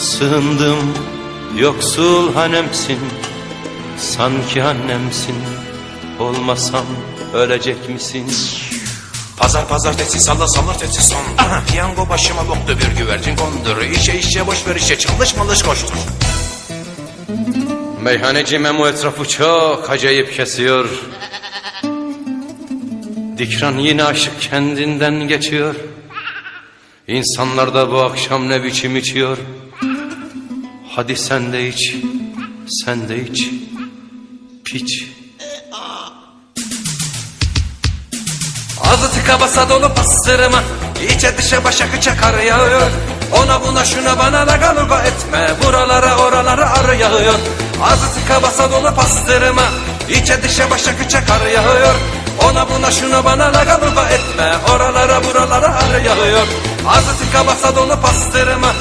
Sığındım yoksul hanemsin Sanki annemsin Olmasam ölecek misin? Pazar pazartesi salı salırsesi son Aha, Piyango başıma boktu bir güvercin kondur İşe işe boş ver işe çalış malış koştur Meyhaneci Memo etrafı çok acayip kesiyor. Dikran yine aşık kendinden geçiyor. İnsanlar da bu akşam ne biçim içiyor. Hadi sen de iç, sen de iç. Piç. Ağzı tıka basa dolu pastırma. İçe dışa başa kıça kar yağıyor. Ona buna şuna bana da galuga etme. Buralara oralara arı yağıyor. Ağzı tıka basa dolu pastırma. İçe dışa başa kıça kar yağıyor. Ona buna şuna bana da galuga etme. Oralara buralara arı yağıyor. Ağzı tıka basa dolu pastırma